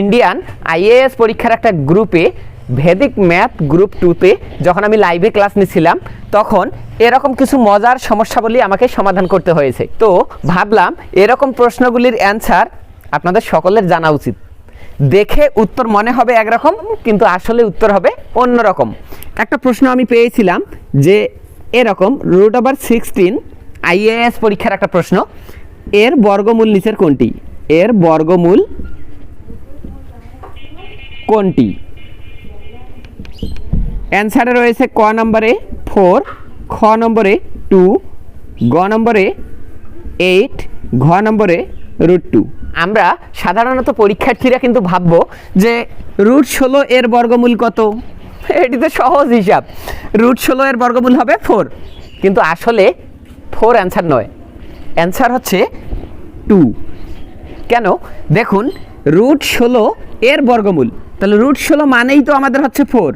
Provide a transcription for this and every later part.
Indian IAS পরীক্ষার একটা গ্রুপে ভেদিক ম্যাথ গ্রুপ টুতে যখন আমি লাইভে ক্লাস নিছিলাম, তখন এরকম কিছু মজার সমস্যাবলী আমাকে সমাধান করতে হয়েছে। তো ভাবলাম এরকম প্রশ্নগুলির অ্যান্সার আপনাদের সকলের জানা উচিত। দেখে উত্তর মনে হবে একরকম, কিন্তু আসলে উত্তর হবে অন্যরকম। একটা প্রশ্ন আমি পেয়েছিলাম যে এরকম রুট ওভার সিক্সটিন আইএএস পরীক্ষার একটা প্রশ্ন, এর বর্গমূল নিচের কোনটি? এর বর্গমূল কোনটি? অ্যান্সারে রয়েছে ক নম্বরে ফোর খ নম্বরে টু গ নম্বরে এইট ঘ নম্বরে রুট টু আমরা সাধারণত পরীক্ষার্থীরা কিন্তু ভাববো যে রুট ষোলো এর বর্গমূল কত? এটি তো সহজ হিসাব। রুট ষোলো এর বর্গমূল হবে ফোর কিন্তু আসলে ফোর অ্যান্সার নয়। অ্যান্সার হচ্ছে টু কেন? দেখুন রুট ষোলো এর বর্গমূল। তাহলে রুট ষোলো মানেই তো আমাদের হচ্ছে ফোর।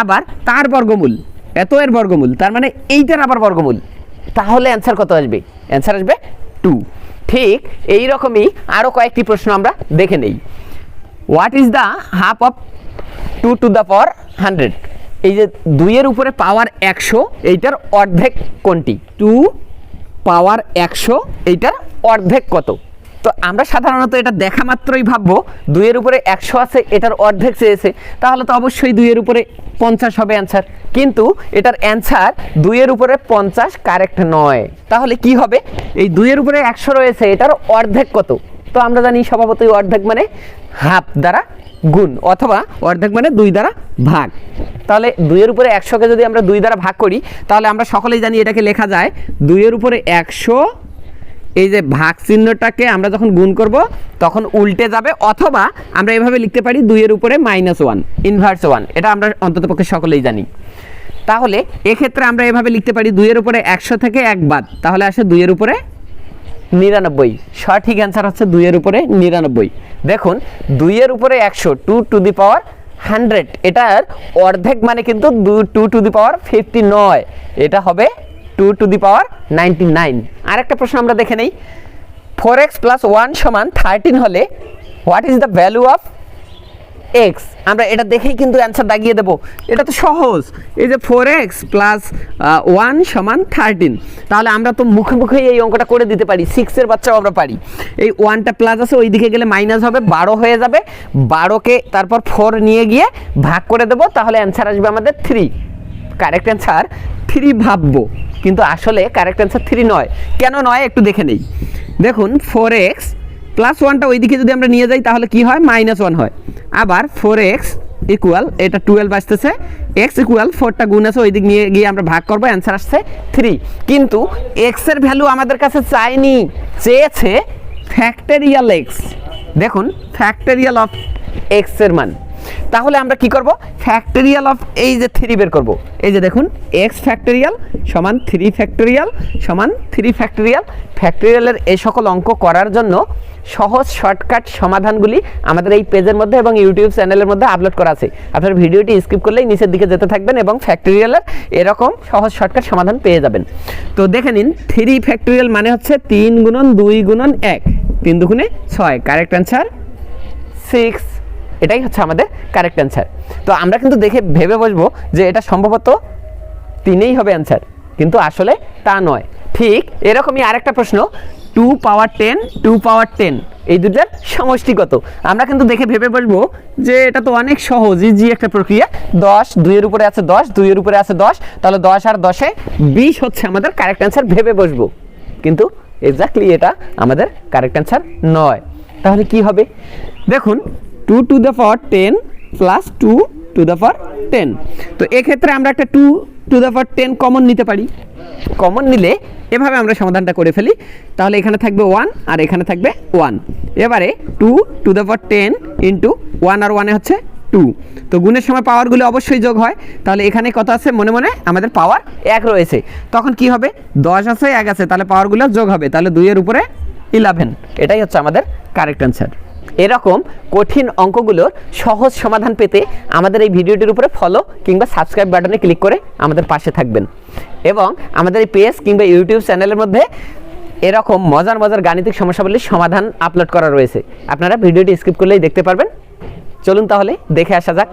আবার তার বর্গমূল, এত এর বর্গমূল, তার মানে এইটার আবার বর্গমূল। তাহলে অ্যান্সার কত আসবে? অ্যান্সার আসবে টু ঠিক এই রকমই আরও কয়েকটি প্রশ্ন আমরা দেখে নেই। What is the half of two to the power hundred এই যে দুইয়ের উপরে পাওয়ার একশো, এইটার অর্ধেক কোনটি? টু পাওয়ার একশো, এইটার অর্ধেক কত? তো আমরা সাধারণত এটা দেখা মাত্রই ভাববো। দুইয়ের উপরে একশো আছে, এটার অর্ধেক চেয়েছে। তাহলে তো অবশ্যই দুইয়ের উপরে পঞ্চাশ হবে অ্যান্সার কিন্তু এটার অ্যান্সার দুইয়ের উপরে পঞ্চাশ কারেক্ট নয়। তাহলে কি হবে? এই দুইয়ের উপরে একশো রয়েছে, এটার অর্ধেক কত? তো আমরা জানি স্বভাবতই অর্ধেক মানে হাফ দ্বারা গুণ, অথবা অর্ধেক মানে দুই দ্বারা ভাগ। তাহলে দুইয়ের উপরে একশোকে যদি আমরা দুই দ্বারা ভাগ করি, তাহলে আমরা সকলেই জানি এটাকে লেখা যায়, দুইয়ের উপরে একশো এই যে ভাগ চিহ্নটাকে আমরা যখন গুণ করব, তখন উল্টে যাবে অথবা আমরা এভাবে লিখতে পারি দুইয়ের উপরে মাইনাস ওয়ান ইনভার্স ওয়ান এটা আমরা অন্ততপক্ষে সকলেই জানি। তাহলে এক্ষেত্রে আমরা এভাবে লিখতে পারি দুইয়ের উপরে একশো থেকে এক বাদ। তাহলে আসে দুইয়ের উপরে নিরানব্বই। সঠিক অ্যান্সার হচ্ছে দুইয়ের উপরে নিরানব্বই। দেখুন, দুইয়ের উপরে একশো two to the power hundred এটার অর্ধেক মানে কিন্তু two to the power fifty নয়। এটা হবে two to the power ninety nine আরেকটা প্রশ্ন আমরা দেখে নেই। ফোর এক্স প্লাস ওয়ান সমান থার্টিন হলে what is the value of X আমরা এটা দেখেই কিন্তু অ্যান্সার দাগিয়ে দেবো। এটা তো সহজ। এই যে ফোর এক্স প্লাস ওয়ান সমান থার্টিন তাহলে আমরা তো মুখে মুখে এই অঙ্কটা করে দিতে পারি। সিক্সের বাচ্চাও আমরা পারি। এই ওয়ানটা প্লাস আছে ওই দিকে গেলে মাইনাস হবে, বারো হয়ে যাবে। বারোকে তারপর ফোর নিয়ে গিয়ে ভাগ করে দেবো। তাহলে অ্যান্সার আসবে আমাদের থ্রি কারেক্ট অ্যান্সার থ্রি ভাববো। কিন্তু আসলে কারেক্ট অ্যান্সার থ্রি নয়। কেন নয়? একটু দেখে নেই। দেখুন ফোর এক্স প্লাস ওয়ানটা ওইদিকে যদি আমরা নিয়ে যাই, তাহলে কি হয়? মাইনাস ওয়ান হয়। আবার ফোর এক্স ইকুয়াল এটা টুয়েলভ আসতেছে এক্স ইকুয়াল ফোরটা গুণ আছে ওই দিক নিয়ে গিয়ে আমরা ভাগ করব অ্যান্সার আসছে থ্রি কিন্তু এক্সের ভ্যালু আমাদের কাছে চাইনি চেয়েছে ফ্যাক্টরিয়াল এক্স দেখুন ফ্যাক্টরিয়াল অফ এক্সের মান। তাহলে আমরা কি করব? ফ্যাক্টরিয়াল অফ এই যে থ্রি বের করব। এই যে দেখুন এক্স ফ্যাক্টরিয়াল সমান থ্রি ফ্যাক্টরিয়াল সমান থ্রি ফ্যাক্টরিয়াল ফ্যাক্টরিয়ালের এই সকল অঙ্ক করার জন্য সহজ শর্টকাট সমাধানগুলি আমাদের এই পেজের মধ্যে এবং ইউটিউব চ্যানেলের মধ্যে আপলোড করা আছে। আপনার ভিডিওটি স্কিপ করলেই নিচের দিকে যেতে থাকবেন এবং ফ্যাক্টরিয়ালের এরকম সহজ শর্টকাট সমাধান পেয়ে যাবেন। তো দেখে নিন থ্রি ফ্যাক্টরিয়াল মানে হচ্ছে তিন গুণন দুই গুণন এক। তিন দুগুণে ছয়। কারেক্ট অ্যান্সার সিক্স এটাই হচ্ছে আমাদের কারেক্ট অ্যান্সার তো আমরা কিন্তু দেখে ভেবে বসবো যে এটা সম্ভবত তিনেই হবে অ্যান্সার কিন্তু আসলে তা নয়। ঠিক এরকমই আরেকটা প্রশ্ন two power ten two power ten এই দুটার সমষ্টি কত? আমরা কিন্তু দেখে ভেবে বসবো যে এটা তো অনেক সহজ ইজি একটা প্রক্রিয়া। দশ, দুইয়ের উপরে আছে দশ, দুইয়ের উপরে আছে দশ, তাহলে দশ আর দশে বিশ হচ্ছে আমাদের কারেক্ট অ্যান্সার ভেবে বসবো। কিন্তু এক্স্যাক্টলি এটা আমাদের কারেক্ট অ্যান্সার নয়। তাহলে কি হবে? দেখুন two to the power ten plus two to the power ten তো এক্ষেত্রে আমরা একটা two to the power ten common নিতে পারি। কমন নিলে এভাবে আমরা সমাধানটা করে ফেলি। তাহলে এখানে থাকবে ওয়ান আর এখানে থাকবে ওয়ান এবারে two to the power ten into one আর ওয়ানে হচ্ছে টু তো গুণের সময় পাওয়ারগুলো অবশ্যই যোগ হয়। তাহলে এখানে কত আছে? মনে মনে আমাদের পাওয়ার এক রয়েছে। তখন কি হবে? দশ আছে, এক আছে। তাহলে পাওয়ারগুলো যোগ হবে। তাহলে দুইয়ের উপরে ইলেভেন এটাই হচ্ছে আমাদের কারেক্ট অ্যান্সার এরকম কঠিন অঙ্কগুলোর সহজ সমাধান পেতে আমাদের এই ভিডিওটির উপরে ফলো কিংবা সাবস্ক্রাইব বাটনে ক্লিক করে আমাদের পাশে থাকবেন। এবং আমাদের এই পেজ কিংবা ইউটিউব চ্যানেলের মধ্যে এরকম মজার মজার গাণিতিক সমস্যাগুলির সমাধান আপলোড করা রয়েছে। আপনারা ভিডিওটি স্কিপ করলেই দেখতে পারবেন। চলুন তাহলে দেখে আসা যাক।